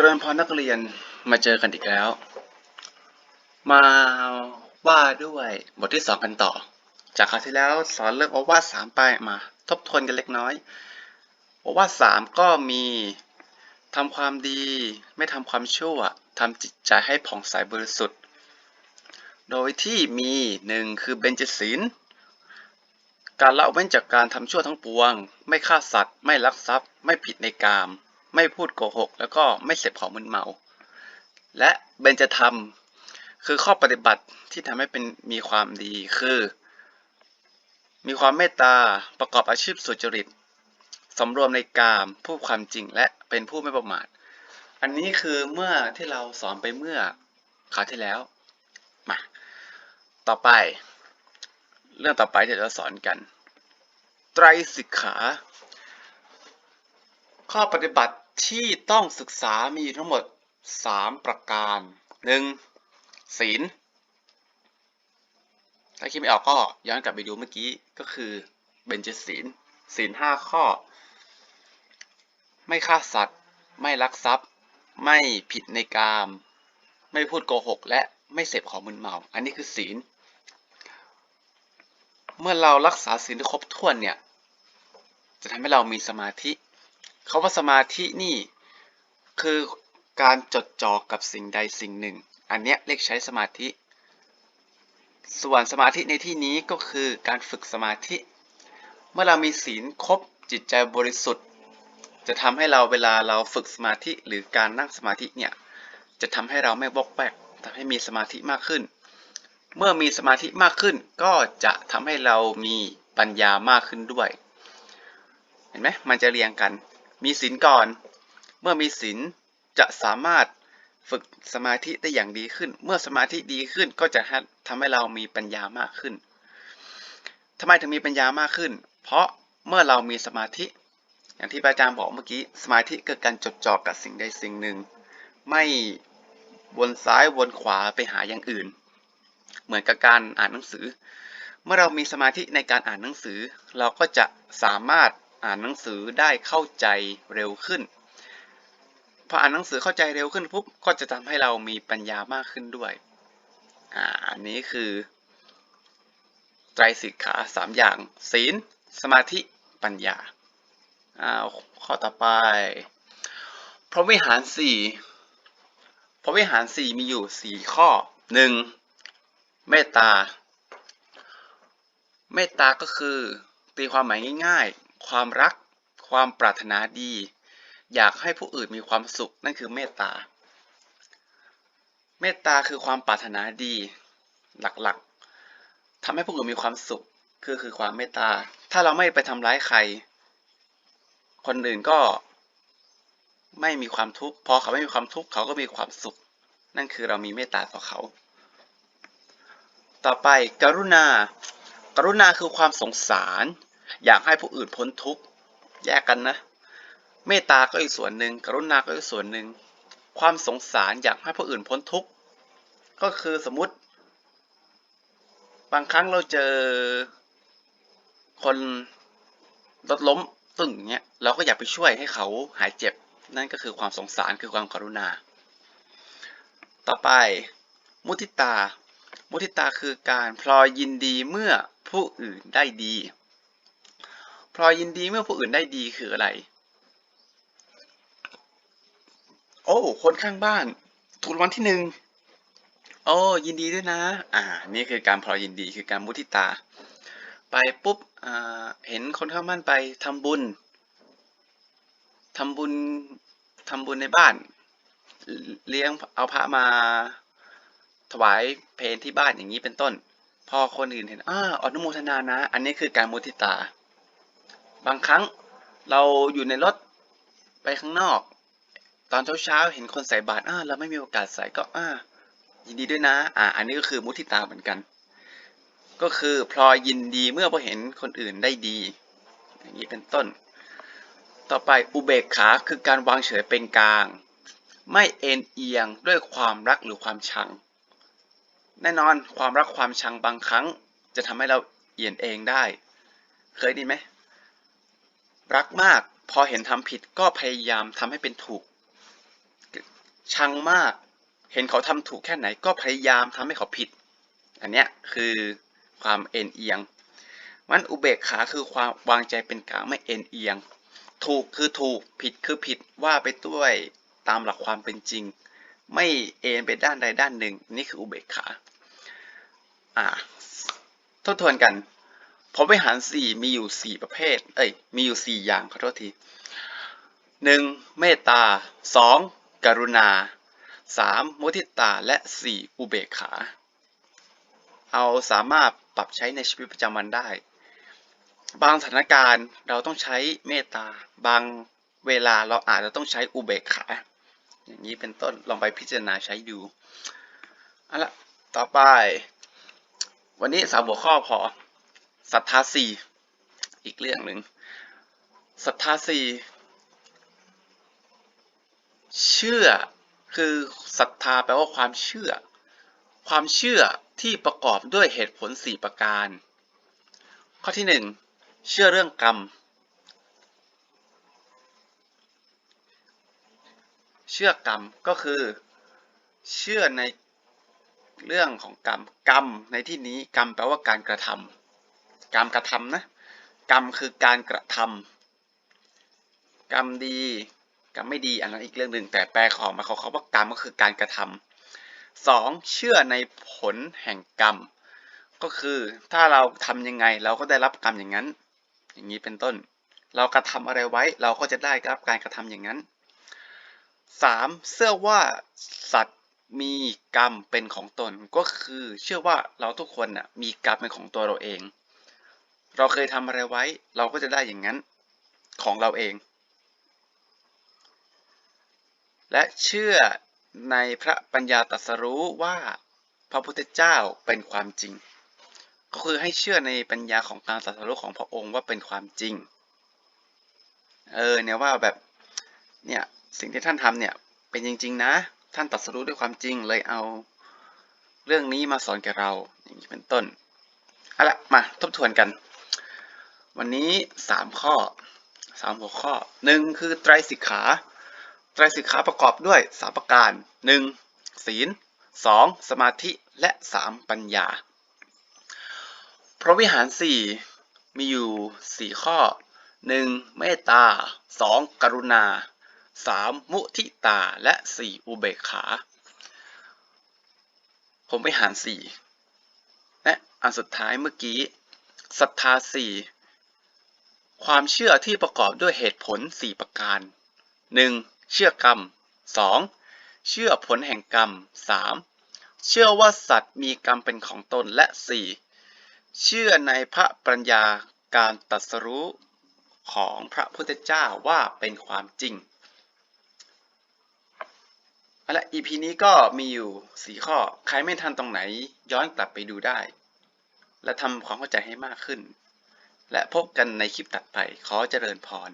จริญพรนักเรียนมาเจอกันอีกแล้ว มาว่าด้วยบทที่สองกันต่อ จากคราวที่แล้วสอนเรื่องโอวาทสามไปมา ทบทวนกันเล็กน้อยโอวาทสามก็มีทำความดีไม่ทำความชั่วทำจิตใจให้ผ่องใสบริสุทธิ์ โดยที่มีหนึ่งคือเบญจศีล การละเว้นจากการทำชั่วทั้งปวง ไม่ฆ่าสัตว์ ไม่ลักทรัพย์ ไม่ผิดในกาม ไม่พูดโกหก แล้วก็ไม่เสพของมึนเมา และเบญจธรรมคือข้อปฏิบัติที่ทำให้เป็นมีความดีคือ มีความเมตตาประกอบอาชีพสุจริตสำรวมในกามพูดความจริงและเป็นผู้ไม่ประมาท อันนี้คือเมื่อที่เราสอนไปเมื่อคราวที่แล้วมาต่อไป เรื่องต่อไปที่เราสอนกัน ไตรสิกขา ข้อปฏิบัติที่ต้องศึกษามีทั้งหมด 3 ประการ 1. ศีล ถ้าคิดไม่ออกก็ย้อนกลับไปดูเมื่อกี้ก็คือเบญจศีล ศีลห้าข้อ ไม่ฆ่าสัตว์ ไม่ลักทรัพย์ ไม่ผิดในกาม ไม่พูดโกหก และไม่เสพของมึนเมา อันนี้คือศีล เมื่อเรารักษาศีลครบถ้วนเนี่ย จะทำให้เรามีสมาธิ คาว่าสมาธินี่คือการจดจ่อกับสิ่งใดสิ่งหนึ่ง อันเนี้ยเรียกใช้สมาธิ ส่วนสมาธิในที่นี้ก็คือการฝึกสมาธิ เมื่อเรามีศีลครบจิตใจบริสุทธิ์ จะทำให้เราเวลาเราฝึกสมาธิหรือการนั่งสมาธิเนี่ยจะทำให้เราไม่บกแบกทำให้มีสมาธิมากขึ้น เมื่อมีสมาธิมากขึ้น ก็จะทำให้เรามีปัญญามากขึ้นด้วย เห็นไหมมันจะเรียงกัน มีศีลก่อน เมื่อมีศีลจะสามารถฝึกสมาธิได้อย่างดีขึ้น เมื่อสมาธิดีขึ้นก็จะทำให้เรามีปัญญามากขึ้นทำไมถึงมีปัญญามากขึ้น เพราะเมื่อเรามีสมาธิ อย่างที่อาจารย์บอกเมื่อกี้ สมาธิคือการจดจ่อกับสิ่งใดสิ่งหนึ่ง ไม่วนซ้ายวนขวาไปหาอย่างอื่น เหมือนกับการอ่านหนังสือ เมื่อเรามีสมาธิในการอ่านหนังสือ เราก็จะสามารถ อ่านหนังสือได้เข้าใจเร็วขึ้น พออ่านหนังสือเข้าใจเร็วขึ้นปุ๊บก็จะทำให้เรามีปัญญามากขึ้นด้วย อ่าอันนี้คือ ไตรสิกขาสามอย่าง ศีล สมาธิ ปัญญา อ่า ข้อต่อไป พระวิหารสี่พระวิหารสี่มีอยู่สี่ข้อหนึ่งเมตตา เมตตาก็คือตีความหมายง่ายๆ ความรัก ความปรารถนาดี อยากให้ผู้อื่นมีความสุขนั่นคือเมตตา เมตตาคือความปรารถนาดีหลักๆทำให้ผู้อื่นมีความสุขคือคือความเมตตา ถ้าเราไม่ไปทำร้ายใคร คนอื่นก็ไม่มีความทุกข์พอเขาไม่มีความทุกข์เขาก็มีความสุข นั่นคือเรามีเมตตาต่อเขา ต่อไปกรุณา กรุณาคือความสงสาร อยากให้ผู้อื่นพ้นทุกข์แยกกันนะ เมตตาก็อีกส่วนหนึ่งกรุณาก็อีกส่วนหนึ่ง ความสงสารอยากให้ผู้อื่นพ้นทุกข์ก็คือสมมติ บางครั้งเราเจอ คนรถล้มตึงเงี้ยเราก็อยากไปช่วยให้เขาหายเจ็บ นั่นก็คือความสงสารคือความกรุณา ต่อไป มุทิตา มุทิตาคือการพลอยยินดีเมื่อผู้อื่นได้ดี พลอยยินดีเมื่อผู้อื่นได้ดีคืออะไร โอ้ คนข้างบ้าน ถูกรางวัลที่หนึ่งโอ้ ยินดีด้วยนะ อ่า นี่คือการพลอยยินดีคือการมุทิตา ไปปุ๊บอ่าเห็นคนข้างบ้านไปทำบุญทำบุญทำบุญในบ้าน เลี้ยงเอาพระมาถวายเพลที่บ้านอย่างนี้เป็นต้น พอคนอื่นเห็นอ่าอนุโมทนานะ อันนี้คือการมุทิตา บางครั้งเราอยู่ในรถไปข้างนอก ตอนเช้าๆเห็นคนใส่บาตรอ่าเราไม่มีโอกาสใส่ก็อ่ายินดีด้วยนะ อ่า อันนี้ก็คือมุทิตาเหมือนกัน ก็คือพลอยยินดีเมื่อพอเห็นคนอื่นได้ดี อย่างนี้เป็นต้น ต่อไปอุเบกขาคือการวางเฉยเป็นกลาง ไม่เอ็นเอียงด้วยความรักหรือความชัง แน่นอนความรักความชังบางครั้ง จะทำให้เราเอียนเองได้ เคยด้ไหม รักมาก พอเห็นทำผิดก็พยายามทำให้เป็นถูก ชังมาก เห็นเขาทำถูกแค่ไหนก็พยายามทำให้เขาผิด อันเนี้ยคือความเอ็นเอียงมันอุเบกขาคือความวางใจเป็นกลางไม่เอ็นเอียง ถูกคือถูกผิดคือผิดว่าไปด้วยตามหลักความเป็นจริง ไม่เอ็นไปด้านใดด้านหนึ่ง นี่คืออุเบกขา อ่าทบทวนกัน พรหมวิหารสี่มีอยู่สี่ประเภท เอ้ย มีอยู่สี่อย่างขอโทษทีหนึ่งเมตตาสองกรุณาสามมุทิตาและสี่อุเบกขา เอาสามารถปรับใช้ในชีวิตประจำวันได้ บางสถานการณ์เราต้องใช้เมตตา บางเวลาเราอาจจะต้องใช้อุเบกขา อย่างนี้เป็นต้นลองไปพิจารณาใช้ดูเอาละต่อไป วันนี้สามหัวข้อพอ ศรัทธาสี่อีกเรื่องหนึ่งศรัทธาสี่เชื่อคือศรัทธาแปลว่าความเชื่อ ความเชื่อที่ประกอบด้วยเหตุผลสี่ประการ ข้อที่หนึ่งเชื่อเรื่องกรรม เชื่อกรรมก็คือ เชื่อในเรื่องของกรรม กรรมในที่นี้กรรมแปลว่าการกระทำ การมกระทำนะ กรรมคือการกระทำกรรมดีกรรมไม่ดีอันนั้นอีกเรื่องหนึ่งแต่แปลของมาเขาเขาว่ากรรมก็คือการกระทำสองเชื่อในผลแห่งกรรม ก็คือถ้าเราทำยังไงเราก็ได้รับกรรมอย่างนั้น อย่างนี้เป็นต้น เรากระทำอะไรไว้เราก็จะได้รับการกระทำอย่างนั้นสามเชื่อว่าสัตว์มีกรรมเป็นของตนก็คือเชื่อว่าเราทุกคนน่ะมีกรรมเป็นของตัวเราเอง เราเคยทำอะไรไว้ เราก็จะได้อย่างนั้นของเราเอง และเชื่อในพระปัญญาตรัสรู้ว่าพระพุทธเจ้าเป็นความจริง ก็คือให้เชื่อในปัญญาของการตรัสรู้ของพระองค์ว่าเป็นความจริง เออเนี่ยว่าแบบเนี่ยสิ่งที่ท่านทำเนี่ยเป็นจริง ๆ นะ ท่านตรัสรู้ด้วยความจริงเลยเอาเรื่องนี้มาสอนแก่เราอย่างนี้เป็นต้นเอาละมาทบทวนกัน วันนี้สามข้อสามหัวข้อหนึ่งคือไตรสิกขาไตรสิกขาประกอบด้วยสามประการหนึ่งศีลสองสมาธิและสามปัญญา พระวิหารสี่มีอยู่สี่ข้อหนึ่งเมตตาสองกรุณาสามมุทิตาและสี่อุเบกขา ผมไปหารสี่และอันสุดท้ายเมื่อกี้ศรัทธาสี่ ความเชื่อที่ประกอบด้วยเหตุผลสี่ประการ 1. เชื่อกรรม 2. เชื่อผลแห่งกรรม 3. เชื่อว่าสัตว์มีกรรมเป็นของตนและ 4. เชื่อในพระปัญญาการตรัสรู้ของพระพุทธเจ้าว่าเป็นความจริงเอาละ EP นี้ก็มีอยู่ 4 ข้อ ใครไม่ทันตรงไหนย้อนกลับไปดูได้ และทำความเข้าใจให้มากขึ้น และพบกันในคลิปตัดไปขอเจริญพร